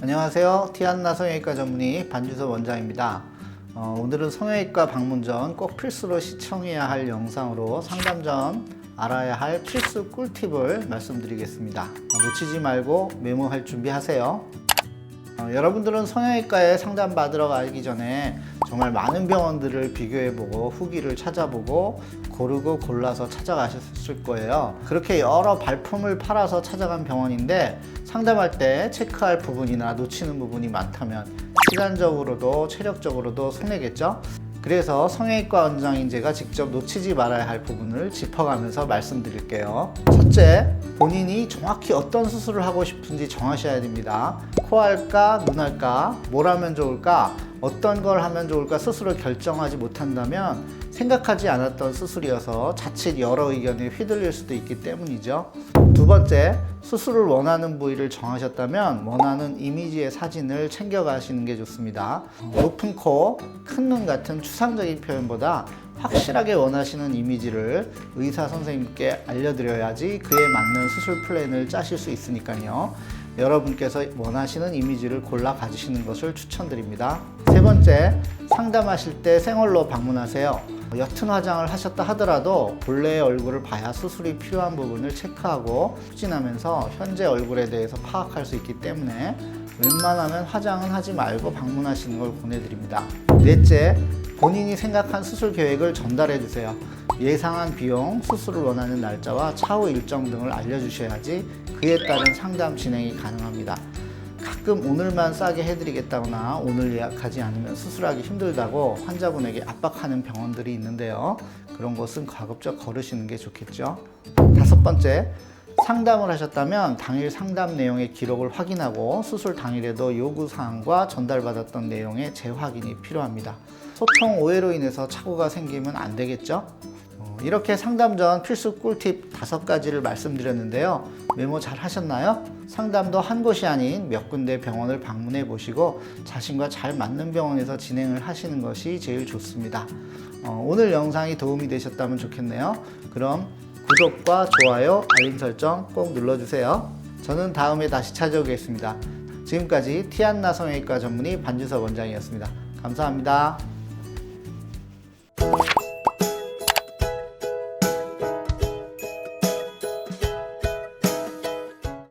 안녕하세요. 티안나 성형외과 전문의 반주섭 원장입니다. 어, 오늘은 성형외과 방문 전 꼭 필수로 시청해야 할 영상으로 상담 전 알아야 할 필수 꿀팁을 말씀드리겠습니다. 어, 놓치지 말고 메모할 준비하세요. 어, 여러분들은 성형외과에 상담 받으러 가기 전에 정말 많은 병원들을 비교해보고 후기를 찾아보고 고르고 골라서 찾아가셨을 거예요. 그렇게 여러 발품을 팔아서 찾아간 병원인데 상담할 때 체크할 부분이나 놓치는 부분이 많다면 시간적으로도 체력적으로도 손해겠죠? 그래서 성형외과 원장인 제가 직접 놓치지 말아야 할 부분을 짚어가면서 말씀드릴게요. 첫째, 본인이 정확히 어떤 수술을 하고 싶은지 정하셔야 됩니다. 코 할까, 눈 할까, 뭘 하면 좋을까, 어떤 걸 하면 좋을까 스스로 결정하지 못한다면 생각하지 않았던 수술이어서 자칫 여러 의견에 휘둘릴 수도 있기 때문이죠. 두 번째, 수술을 원하는 부위를 정하셨다면 원하는 이미지의 사진을 챙겨가시는 게 좋습니다. 높은 코, 큰 눈 같은 추상적인 표현보다 확실하게 원하시는 이미지를 의사 선생님께 알려드려야지 그에 맞는 수술 플랜을 짜실 수 있으니까요. 여러분께서 원하시는 이미지를 골라 가지시는 것을 추천드립니다. 세 번째, 상담하실 때 생얼로 방문하세요. 옅은 화장을 하셨다 하더라도 본래의 얼굴을 봐야 수술이 필요한 부분을 체크하고 추진하면서 현재 얼굴에 대해서 파악할 수 있기 때문에 웬만하면 화장은 하지 말고 방문하시는 걸 권해드립니다. 넷째, 본인이 생각한 수술 계획을 전달해 주세요. 예상한 비용, 수술을 원하는 날짜와 차후 일정 등을 알려주셔야지 그에 따른 상담 진행이 가능합니다. 가끔 오늘만 싸게 해드리겠다거나 오늘 예약하지 않으면 수술하기 힘들다고 환자분에게 압박하는 병원들이 있는데요. 그런 것은 가급적 거르시는 게 좋겠죠. 다섯 번째, 상담을 하셨다면 당일 상담 내용의 기록을 확인하고 수술 당일에도 요구사항과 전달받았던 내용의 재확인이 필요합니다. 소통 오해로 인해서 착오가 생기면 안 되겠죠? 어, 이렇게 상담 전 필수 꿀팁 다섯 가지를 말씀드렸는데요. 메모 잘 하셨나요? 상담도 한 곳이 아닌 몇 군데 병원을 방문해 보시고 자신과 잘 맞는 병원에서 진행을 하시는 것이 제일 좋습니다. 어, 오늘 영상이 도움이 되셨다면 좋겠네요. 그럼 구독과 좋아요, 알림 설정 꼭 눌러주세요. 저는 다음에 다시 찾아오겠습니다. 지금까지 티안나 성형외과 전문의 반주섭 원장이었습니다. 감사합니다.